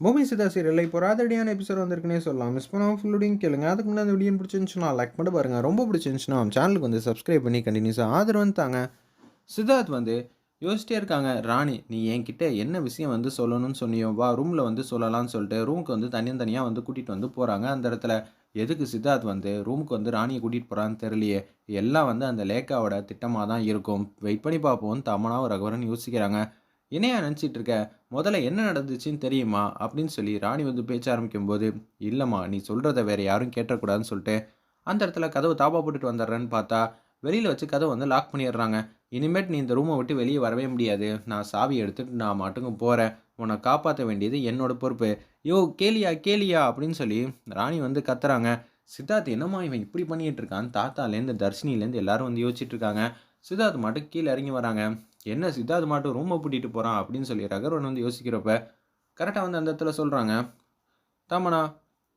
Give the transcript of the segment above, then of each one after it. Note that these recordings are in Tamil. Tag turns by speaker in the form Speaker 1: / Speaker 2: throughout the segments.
Speaker 1: பூமி சிதா சீரியலில் இப்போ ராதடியான எபிசோட் வந்திருக்குன்னே சொல்லலாம். மிஸ் பண்ணாமல் ஃபுல்லுடையும் கேளுங்க. அதுக்கு முன்னாடி அந்த வீடியோ பிடிச்சிருந்துச்சுன்னா லைக் பண்ணி பாருங்கள் ரொம்ப பிடிச்சிருந்துச்சுன்னா சேனலுக்கு வந்து சப்ஸ்கிரைப் பண்ணி கண்டினியூஸாக ஆதரவு தாங்க. சித்தார்த் வந்து யோசிச்சிட்டே இருக்காங்க. ராணி நீ என்கிட்ட என்ன விஷயம் வந்து சொல்லணும்னு சொன்னியோ வா ரூமில் வந்து சொல்லலாம்னு சொல்லிட்டு ரூமுக்கு வந்து தனியாக தனியாக வந்து கூட்டிகிட்டு வந்து போகிறாங்க அந்த இடத்துல எதுக்கு சித்தார்த் வந்து ரூமுக்கு வந்து ராணியை கூட்டிகிட்டு போகிறான்னு தெரியலையே. எல்லாம் வந்து அந்த லேக்காவோட திட்டமாக தான் இருக்கும். வெயிட் பண்ணி பார்ப்போம் தமனாவும் ரகவரன் யோசிக்கிறாங்க. என்னையா நினச்சிட்டு இருக்க? முதல்ல என்ன நடந்துச்சுன்னு தெரியுமா? அப்படின்னு சொல்லி ராணி வந்து பேச்ச ஆரம்பிக்கும் போது இல்லைம்மா நீ சொல்கிறத வேற யாரும் கேட்டக்கூடாதுன்னு சொல்லிட்டு அந்த இடத்துல கதவு தாப்பா போட்டுட்டு வந்துடுறேன்னு பார்த்தா வெளியில் வச்சு கதவை வந்து லாக் பண்ணிடுறாங்க. இனிமேட் நீ இந்த ரூமை விட்டு வெளியே வரவே முடியாது. நான் சாவி எடுத்துட்டு நான் மட்டுங்க போகிறேன் உன்னை காப்பாற்ற வேண்டியது என்னோட பொறுப்பு. யோ கேலியா கேலியா அப்படின்னு சொல்லி ராணி வந்து கத்துறாங்க. சித்தார்த் என்னம்மா இவன் இப்படி பண்ணிகிட்டு இருக்கான் தாத்தாலேருந்து தர்ஷினிலேருந்து எல்லாரும் வந்து யோசிச்சுட்டு இருக்காங்க. சித்தார்த் மட்டும் கீழே இறங்கி வராங்க. என்ன சித்தார்த் மட்டும் ரூமை பூட்டிட்டு போகிறான் அப்படின்னு சொல்லி ரகர்வன் வந்து யோசிக்கிறப்ப கரெக்டாக வந்து அந்த இடத்துல சொல்கிறாங்க தாமனா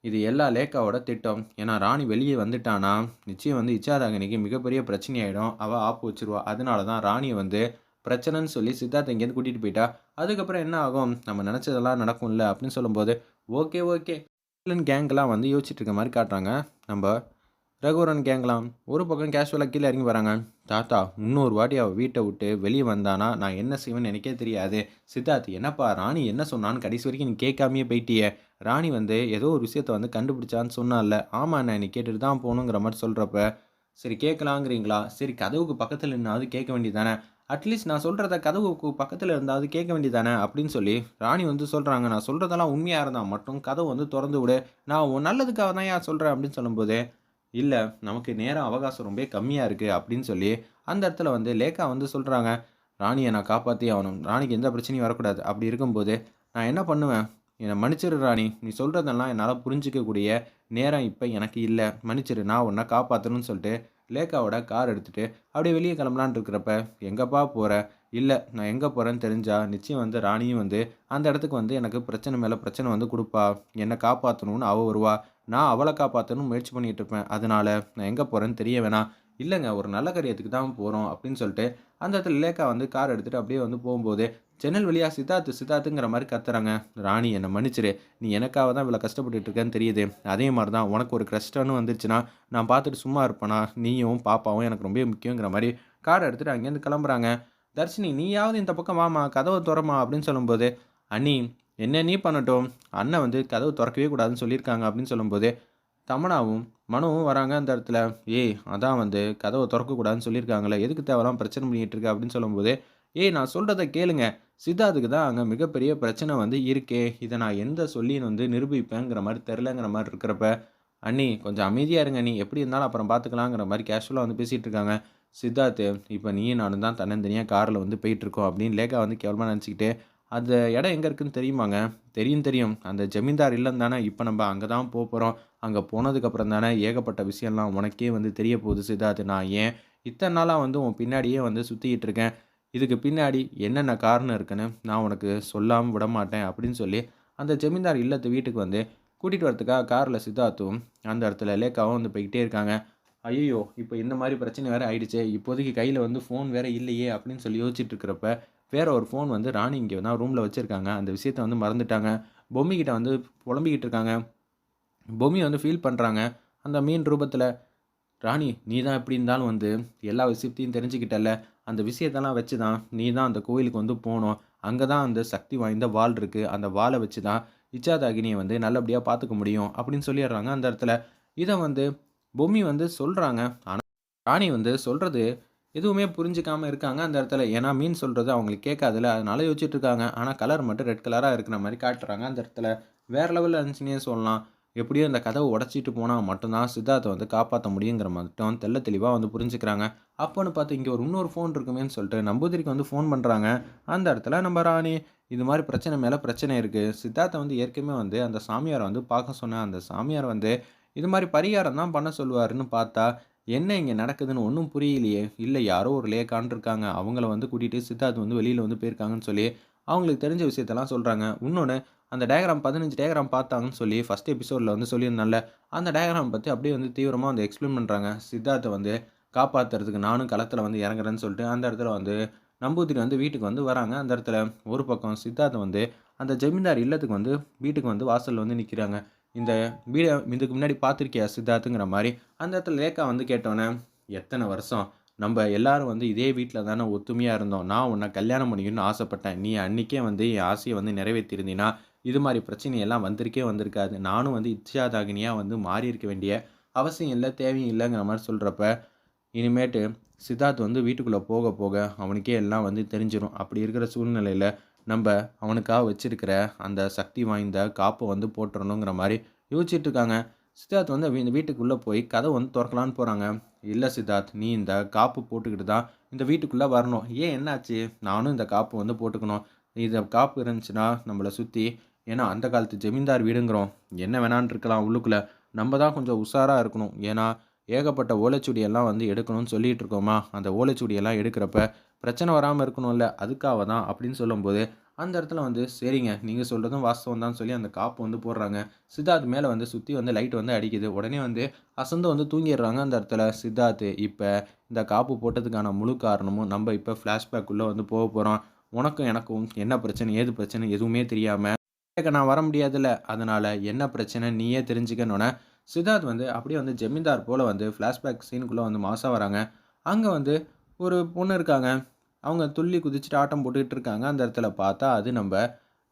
Speaker 1: இது எல்லா லேக்காவோட திட்டம். ஏன்னா ராணி வெளியே வந்துட்டானா நிச்சயம் வந்து இச்சாதாகினிக்கு மிகப்பெரிய பிரச்சனையாயிடும். அவள் ஆப்பு வச்சிருவா. அதனால தான் ராணியை வந்து பிரச்சனைன்னு சொல்லி சித்தார்த்த இங்கேருந்து கூட்டிகிட்டு போயிட்டா. அதுக்கப்புறம் என்ன ஆகும்? நம்ம நினச்சதெல்லாம் நடக்கும்ல? அப்படின்னு சொல்லும்போது ஓகே ஓகே. கேங்கெலாம் வந்து யோசிச்சுட்டு இருக்க மாதிரி காட்டுறாங்க. நம்ம ரகுவரன் கேங்கலாம் ஒரு பக்கம் கேஷுவலாக கீழே இறங்கி வராங்க. தாத்தா இன்னொரு வாட்டி அவள் வீட்டை விட்டு வெளியே வந்தானா? நான் என்ன செய்வேன்னு எனக்கே தெரியாது. சித்தார்த் என்னப்பா ராணி என்ன சொன்னான்னு கடைசி வரைக்கும் நீ கேட்காமையே போயிட்டியே. ராணி வந்து ஏதோ ஒரு விஷயத்த வந்து கண்டுபிடிச்சான்னு சொன்னால. ஆமாம் நான் நீ கேட்டுட்டு தான் போகணுங்கிற மாதிரி சொல்கிறப்ப சரி கேட்கலாங்கிறீங்களா? சரி கதவுக்கு பக்கத்தில் நின்னாவது கேட்க வேண்டியதானே அட்லீஸ்ட் நான் சொல்கிறத கதவுக்கு பக்கத்தில் இருந்தாவது கேட்க வேண்டியதானே அப்படின்னு சொல்லி ராணி வந்து சொல்கிறாங்க நான் சொல்கிறதெல்லாம் உண்மையாக இருந்தால் மட்டும் கதவு வந்து திறந்து விடு. நான் நல்லதுக்காக தான் ஏன் சொல்கிறேன் அப்படின்னு சொல்லும்போது இல்லை நமக்கு நேரம் அவகாசம் ரொம்ப கம்மியாக இருக்குது அப்படின்னு சொல்லி அந்த இடத்துல வந்து லேக்கா வந்து சொல்கிறாங்க ராணியை நான் காப்பாற்றி ஆகணும். ராணிக்கு எந்த பிரச்சனையும் வரக்கூடாது. அப்படி இருக்கும்போது நான் என்ன பண்ணுவேன்? என்னை மன்னிச்சிரு ராணி. நீ சொல்கிறதெல்லாம் என்னால் புரிஞ்சிக்கக்கூடிய நேரம் இப்போ எனக்கு இல்லை. மன்னிச்சிரு. நான் உன்னை காப்பாற்றணும்னு சொல்லிட்டு லேக்காவோட கார் எடுத்துகிட்டு அப்படியே வெளியே கிளம்பலான் இருக்கிறப்ப எங்கப்பா போகிற இல்லை நான் எங்கே போகிறேன்னு தெரிஞ்சா நிச்சயம் வந்து ராணியும் வந்து அந்த இடத்துக்கு வந்து எனக்கு பிரச்சனை மேலே பிரச்சனை வந்து கொடுப்பா. என்னை காப்பாற்றணும்னு அவள் வருவா. நான் அவளை காப்பாற்றணும் முயற்சி பண்ணிகிட்டு இருப்பேன். அதனால் நான் எங்கே போகிறேன்னு தெரிய வேணாம். இல்லைங்க ஒரு நல்ல காரியத்துக்கு தான் போகிறோம் அப்படின்னு சொல்லிட்டு அந்த இடத்துல லேக்கா வந்து கார் எடுத்துகிட்டு அப்படியே வந்து போகும்போது ஜன்னல் வழியாக சித்தார்த்து சித்தார்த்துங்கிற மாதிரி கத்துறாங்க. ராணி என்னை மன்னிச்சிரு. நீ எனக்காக தான் இவ்வளோ கஷ்டப்பட்டுட்டு இருக்கேன்னு தெரியுது. அதே மாதிரி தான் உனக்கு ஒரு கஷ்டம்னு வந்துருச்சுன்னா நான் பார்த்துட்டு சும்மா இருப்பேனா? நீயும் பாப்பாவும் எனக்கு ரொம்ப முக்கியங்கிற மாதிரி கார் எடுத்துகிட்டு அங்கேருந்து கிளம்புறாங்க. தர்ஷினி நீயாவது இந்த பக்கம் வாமா கதவை துறமா அப்படின்னு சொல்லும்போது அண்ணி என்ன நீ பண்ணட்டும்? அண்ணன் வந்து கதவு திறக்கவே கூடாதுன்னு சொல்லியிருக்காங்க அப்படின்னு சொல்லும்போது தமனாவும் மனுவும் வராங்க அந்த இடத்துல. ஏய் அதான் வந்து கதவை திறக்கக்கூடாதுன்னு சொல்லியிருக்காங்களே எதுக்கு தேவைலாம் பிரச்சனை பண்ணிகிட்டு இருக்க? அப்படின்னு சொல்லும்போது ஏய் நான் சொல்கிறத கேளுங்க. சித்தார்த்துக்கு தான் அங்கே மிகப்பெரிய பிரச்சனை வந்து இருக்கே. இதை நான் எந்த சொல்லின்னு வந்து நிரூபிப்பேங்கிற மாதிரி தெரிலங்கிற மாதிரி இருக்கிறப்ப அண்ணி கொஞ்சம் அமைதியாக இருங்க நீ எப்படி இருந்தாலும் அப்புறம் பார்த்துக்கலாங்கிற மாதிரி கேஷுவலாக வந்து பேசிகிட்டு இருக்காங்க. சித்தார்த்து இப்போ நீயும் நானும் தான் தன்னந்தனியாக காரில் வந்து போயிட்டுருக்கோம் அப்படின்னு லேகா வந்து கேவலமாக நினச்சிக்கிட்டு அந்த இடம் எங்கே இருக்குதுன்னு தெரியுமாங்க? தெரியும் தெரியும். அந்த ஜமீன்தார் இல்லம் தானே? இப்போ நம்ம அங்கே தான் போக போகிறோம் அங்கே போனதுக்கப்புறம் தானே ஏகப்பட்ட விஷயம்லாம் உனக்கே வந்து தெரிய போகுது சித்தார்த்து நான் ஏன் இத்தனை நாளாக வந்து உன் பின்னாடியே வந்து சுற்றிக்கிட்டு இருக்கேன். இதுக்கு பின்னாடி என்னென்ன காரணம் இருக்குன்னு நான் உனக்கு சொல்லாமல் விட மாட்டேன் அப்படின்னு சொல்லி அந்த ஜமீன்தார் இல்லத்து வீட்டுக்கு வந்து கூட்டிகிட்டு வரதுக்காக காரில் சித்தார்த்தும் அந்த இடத்துல லேக்காவும் வந்து போய்கிட்டே இருக்காங்க. ஐயோ இப்போ இந்த மாதிரி பிரச்சனை வேறு ஆயிடுச்சு. இப்போதைக்கு கையில் வந்து ஃபோன் வேறு இல்லையே அப்படின்னு சொல்லி யோசிச்சுட்டு இருக்கிறப்ப வேற ஒரு ஃபோன் வந்து ராணி இங்கே தான் ரூமில் வச்சுருக்காங்க. அந்த விஷயத்த வந்து மறந்துட்டாங்க. பொம்மிக்கிட்ட வந்து புலம்பிக்கிட்டு இருக்காங்க. பொம்மி வந்து ஃபீல் பண்ணுறாங்க அந்த மீன் ரூபத்தில் ராணி நீ தான் எப்படி இருந்தாலும் வந்து எல்லா விஷயத்தையும் தெரிஞ்சுக்கிட்டல அந்த விஷயத்தெல்லாம் வச்சு தான் நீ தான் அந்த கோயிலுக்கு வந்து போகணும். அங்கே தான் அந்த சக்தி வாய்ந்த வால் இருக்குது அந்த வாலை வச்சு தான் இச்சாதாகினியை வந்து நல்லபடியாக பார்த்துக்க முடியும். அப்படின்னு சொல்லிடுறாங்க அந்த இடத்துல. இதை வந்து பொம்மி வந்து சொல்கிறாங்க ஆனால் ராணி வந்து சொல்கிறது எதுவுமே புரிஞ்சிக்காமல் இருக்காங்க அந்த இடத்துல. ஏன்னா மீன் சொல்கிறது அவங்களுக்கு கேட்காதுல அதனால யோசிச்சுட்டு இருக்காங்க ஆனால் கலர் மட்டும் ரெட் கலராக இருக்கிற மாதிரி காட்டுறாங்க அந்த இடத்துல. வேறு லெவலில் இருந்துச்சுன்னே சொல்லலாம். எப்படியோ இந்த கதவை உடச்சிட்டு போனால் மட்டும்தான் சித்தார்த்தை வந்து காப்பாற்ற முடியுங்கிற மட்டும் தெல்ல தெளிவாக வந்து புரிஞ்சுக்கிறாங்க. அப்போன்னு பார்த்து இங்கே ஒரு இன்னொரு ஃபோன் இருக்குமேன்னு சொல்லிட்டு நம்பூதிரிக்கு வந்து ஃபோன் பண்ணுறாங்க அந்த இடத்துல நம்ம ராணி இது மாதிரி பிரச்சனை மேலே பிரச்சனை இருக்குது சித்தார்த்தை வந்து ஏற்கனவே வந்து அந்த சாமியாரை வந்து பார்க்க சொன்னேன். அந்த சாமியார் வந்து இது மாதிரி பரிகாரம் தான் பண்ண சொல்லுவாருன்னு பார்த்தா என்ன இங்கே நடக்குதுன்னு ஒன்றும் புரியலையே. இல்லை யாரோ ஒரு லேக்கான் இருக்காங்க அவங்கள வந்து கூட்டிகிட்டு சித்தார்த் வந்து வெளியில் வந்து போயிருக்காங்கன்னு சொல்லி அவங்களுக்கு தெரிஞ்ச விஷயத்தெல்லாம் சொல்கிறாங்க இன்னொன்று அந்த டயக்ராம் பதினஞ்சு டயக்ராம் பார்த்தாங்கன்னு சொல்லி ஃபஸ்ட் எபிசோடில் வந்து சொல்லியிருந்தால அந்த டயக்ராம் பற்றி அப்படியே வந்து தீவிரமாக வந்து எக்ஸ்பிளைன் பண்ணுறாங்க சித்தார்த்தை வந்து காப்பாற்றுறதுக்கு நானும் களத்தில் வந்து இறங்குறேன்னு சொல்லிட்டு அந்த இடத்துல வந்து நம்பூதிரி வந்து வீட்டுக்கு வந்து வராங்க. அந்த இடத்துல ஒரு பக்கம் சித்தார்த்தை வந்து அந்த ஜமீன்தார் இல்லத்துக்கு வந்து வீட்டுக்கு வந்து வாசலில் வந்து நிற்கிறாங்க இந்த வீடியோ இதுக்கு முன்னாடி பார்த்துருக்கியா சித்தார்த்துங்கிற மாதிரி அந்த இடத்துல லேக்கா வந்து கேட்டோன்னே எத்தனை வருஷம்? நம்ம எல்லாரும் வந்து இதே வீட்டில் தானே ஒத்துமையாக இருந்தோம். நான் உன்னை கல்யாணம் பண்ணிக்கணும்னு ஆசைப்பட்டேன். நீ அன்றைக்கே வந்து என் ஆசையை வந்து நிறைவேற்றிருந்தீன்னா இது மாதிரி பிரச்சனையெல்லாம் வந்திருக்கே வந்திருக்காது. நானும் வந்து இச்சாதாகினியாக வந்து மாறி இருக்க வேண்டிய அவசியம் இல்லை தேவையும் இல்லைங்கிற மாதிரி சொல்கிறப்ப இனிமேட்டு சித்தார்த் வந்து வீட்டுக்குள்ளே போக போக அவனுக்கே எல்லாம் வந்து தெரிஞ்சிடும் அப்படி இருக்கிற சூழ்நிலையில் நம்ம அவனுக்காக வச்சிருக்கிற அந்த சக்தி வாய்ந்த காப்பை வந்து போட்டுறணுங்கிற மாதிரி யோசிச்சுட்டு இருக்காங்க சித்தார்த் வந்து இந்த வீட்டுக்குள்ளே போய் கதை வந்து திறக்கலான்னு போகிறாங்க இல்லை சித்தார்த் நீ இந்த காப்பு போட்டுக்கிட்டு தான் இந்த வீட்டுக்குள்ளே வரணும். ஏன் என்னாச்சு? நானும் இந்த காப்பு வந்து போட்டுக்கணும். இந்த காப்பு இருந்துச்சுன்னா நம்மளை சுற்றி ஏன்னா அந்த காலத்து ஜமீன்தார் வீடுங்கிறோம். என்ன வேணான்னு இருக்கலாம் உள்ளுக்குள்ளே. நம்ம தான் கொஞ்சம் உஷாராக இருக்கணும். ஏன்னா ஏகப்பட்ட ஓலைச்சுடியெல்லாம் வந்து எடுக்கணும்னு சொல்லிகிட்டு இருக்கோமா? அந்த ஓலைச்சுடியெல்லாம் எடுக்கிறப்ப பிரச்சனை வராமல் இருக்கணும்ல அதுக்காக தான் அப்படின்னு சொல்லும்போது அந்த இடத்துல வந்து சரிங்க நீங்கள் சொல்கிறதும் வாஸ்தவம் தான் சொல்லி அந்த காப்பு வந்து போடுறாங்க. சித்தார்த் மேலே வந்து சுற்றி வந்து லைட் வந்து அடிக்குது. உடனே வந்து அசந்து வந்து தூங்கிடுறாங்க அந்த இடத்துல. சித்தார்த் இப்போ இந்த காப்பு போட்டதுக்கான முழு காரணமும் நம்ம இப்போ ஃப்ளாஷ்பேக்குள்ளே வந்து போக போகிறோம் உனக்கும் எனக்கும் என்ன பிரச்சனை ஏது பிரச்சனை எதுவுமே தெரியாமல் நான் வர முடியாதுல்ல. அதனால் என்ன பிரச்சனை நீயே தெரிஞ்சுக்கணுன்னே சித்தார்த் வந்து அப்படியே வந்து ஜமீன்தார் போல் வந்து ஃப்ளாஷ்பேக் சீனுக்குள்ளே வந்து மாதம் வராங்க. அங்கே வந்து ஒரு பொண்ணு இருக்காங்க. அவங்க துள்ளி குதிச்சுட்டு ஆட்டம் போட்டுக்கிட்டு இருக்காங்க. அந்த இடத்துல பார்த்தா அது நம்ம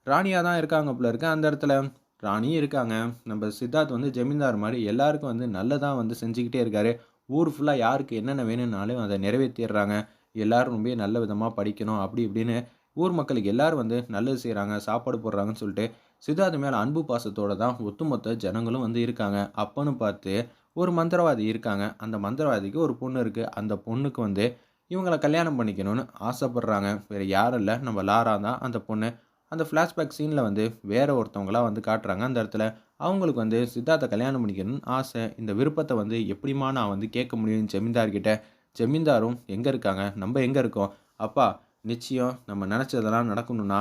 Speaker 1: ராணியாக தான் இருக்காங்க போல இருக்கு. அந்த இடத்துல ராணியும் இருக்காங்க. நம்ம சித்தார்த் வந்து ஜமீன்தார் மாதிரி எல்லாருக்கும் வந்து நல்லதாக வந்து செஞ்சுக்கிட்டே இருக்காரு. ஊர் ஃபுல்லாக யாருக்கு என்னென்ன வேணும்னாலும் அதை நிறைவேற்றிடுறாங்க எல்லோரும் ரொம்ப நல்ல விதமாக படிக்கணும். அப்படி இப்படின்னு ஊர் மக்களுக்கு எல்லோரும் வந்து நல்லது செய்கிறாங்க சாப்பாடு போடுறாங்கன்னு சொல்லிட்டு சித்தார்த் மேலே அன்பு பாசத்தோடு தான் ஒட்டுமொத்த ஜனங்களும் வந்து இருக்காங்க. அப்போன்னு பார்த்து ஒரு மந்திரவாதி இருக்காங்க. அந்த மந்திரவாதிக்கு ஒரு பொண்ணு இருக்குது அந்த பொண்ணுக்கு வந்து இவங்களை கல்யாணம் பண்ணிக்கணும்னு ஆசைப்பட்றாங்க. வேறு யாரும் இல்லை. நம்ம லாரா தான். அந்த பொண்ணு. அந்த ஃப்ளாஷ்பேக் சீனில் வந்து வேறு ஒருத்தவங்களாம் வந்து காட்டுறாங்க. அந்த இடத்துல அவங்களுக்கு வந்து சித்தார்த்தை கல்யாணம் பண்ணிக்கணும்னு ஆசை. இந்த விருப்பத்தை வந்து எப்படிமா நான் வந்து கேட்க முடியும் ஜமீன்தார்கிட்ட ஜமீன்தாரும் எங்கே இருக்காங்க? நம்ம எங்கே இருக்கோம்? அப்பா நிச்சயம் நம்ம நினச்சதெல்லாம் நடக்கணும்னா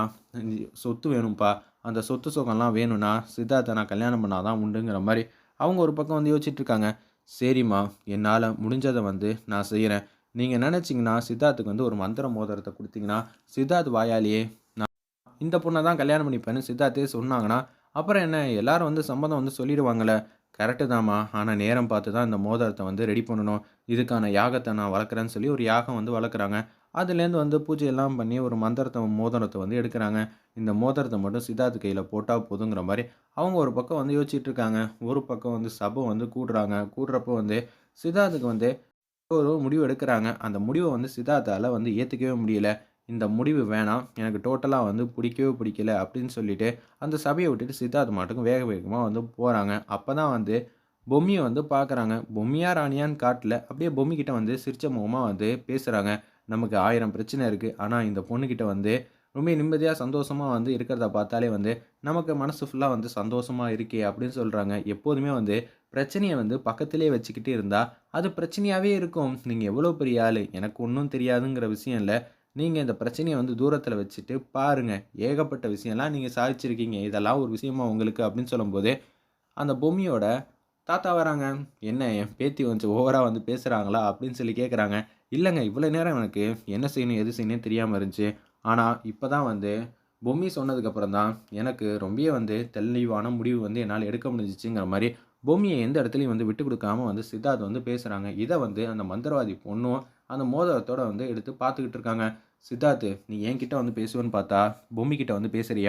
Speaker 1: சொத்து வேணும்ப்பா அந்த சொத்து சுகம்லாம் வேணும்னா சித்தார்த்தை நான் கல்யாணம் பண்ணாதான் உண்டுங்கிற மாதிரி அவங்க ஒரு பக்கம் வந்து யோசிச்சுட்ருக்காங்க சரிம்மா. என்னால் முடிஞ்சதை வந்து நான் செய்கிறேன் நீங்கள் நினச்சிங்கன்னா சித்தார்த்துக்கு வந்து ஒரு மந்திர மோதிரத்தை கொடுத்தீங்கன்னா சித்தார்த் வாயாலேயே நான் இந்த பொண்ணை தான் கல்யாணம் பண்ணிப்பேன்னு சித்தார்த்தே சொன்னாங்கன்னா அப்புறம் என்ன? எல்லாரும் வந்து சம்மதம் வந்து சொல்லிடுவாங்களே கரெக்டு தாம்மா. ஆனால் நேரம் பார்த்து தான் இந்த மோதிரத்தை வந்து ரெடி பண்ணணும். இதுக்கான யாகத்தை நான் வளர்க்குறேன்னு சொல்லி ஒரு யாகம் வந்து வளர்க்குறாங்க. அதுலேருந்து வந்து பூஜையெல்லாம் பண்ணி ஒரு மந்திரத்தை மோதிரத்தை வந்து எடுக்கிறாங்க. இந்த மோதிரத்தை மட்டும் சித்தார்த்து கையில் போட்டால் போதுங்கிற மாதிரி அவங்க ஒரு பக்கம் வந்து யோசிச்சுட்டு இருக்காங்க. ஒரு பக்கம் வந்து சபை வந்து கூடுறாங்க. கூடுறப்போ வந்து சித்தார்த்துக்கு வந்து ஒரு முடிவு எடுக்கிறாங்க. அந்த முடிவை வந்து சித்தார்த்தால் வந்து ஏற்றுக்கவே முடியல. இந்த முடிவு வேணாம். எனக்கு டோட்டலாக வந்து பிடிக்கவே பிடிக்கல அப்படின்னு சொல்லிட்டு அந்த சபையை விட்டுட்டு சித்தார்த் மாட்டுக்கும் வேக வேகமாக வந்து போகிறாங்க அப்போ தான் வந்து பொம்மியை வந்து பார்க்குறாங்க பொம்மியா ராணியான்னு காட்டில். அப்படியே பொம்மிக்கிட்ட வந்து சிரிச்ச முகமாக வந்து பேசுகிறாங்க நமக்கு ஆயிரம் பிரச்சனை இருக்குது ஆனால் இந்த பொண்ணுக்கிட்ட வந்து ரொம்ப நிம்மதியாக சந்தோஷமாக வந்து இருக்கிறத பார்த்தாலே வந்து நமக்கு மனசு ஃபுல்லாக வந்து சந்தோஷமாக இருக்கே அப்படின்னு சொல்கிறாங்க எப்போதுமே வந்து பிரச்சனையை வந்து பக்கத்திலே வச்சுக்கிட்டே இருந்தால் அது பிரச்சனையாகவே இருக்கும். நீங்கள் எவ்வளோ பெரிய ஆள்? எனக்கு ஒன்றும் தெரியாதுங்கிற விஷயம் இல்லை. நீங்கள் இந்த பிரச்சனையை வந்து தூரத்தில் வச்சுட்டு பாருங்கள் ஏகப்பட்ட விஷயம்லாம் நீங்கள் சாதிச்சிருக்கீங்க. இதெல்லாம் ஒரு விஷயமா உங்களுக்கு அப்படின்னு சொல்லும்போது அந்த பொம்மியோட தாத்தா வராங்க. என்ன என் பேத்தி கொஞ்சம் ஓவராக வந்து பேசுகிறாங்களா அப்படின்னு சொல்லி கேட்குறாங்க இல்லைங்க இவ்வளோ நேரம் எனக்கு என்ன செய்யணும் எது செய்யணும் தெரியாமல் இருந்துச்சு. ஆனால் இப்போ தான் வந்து பொம்மி சொன்னதுக்கப்புறம் தான் எனக்கு ரொம்பவே வந்து தெளிவான முடிவு வந்து என்னால் எடுக்க முடிஞ்சிச்சுங்கிற மாதிரி பொம்மியை எந்த இடத்துலையும் வந்து விட்டு கொடுக்காம வந்து சித்தார்த் வந்து பேசுகிறாங்க இதை வந்து அந்த மந்திரவாதி பொண்ணும் அந்த மோதிரத்தோட வந்து எடுத்து பார்த்துக்கிட்டு இருக்காங்க. சித்தார்த்து நீ என்கிட்ட வந்து பேசுவேன்னு பார்த்தா பொம்மிக்கிட்ட வந்து பேசுறியா?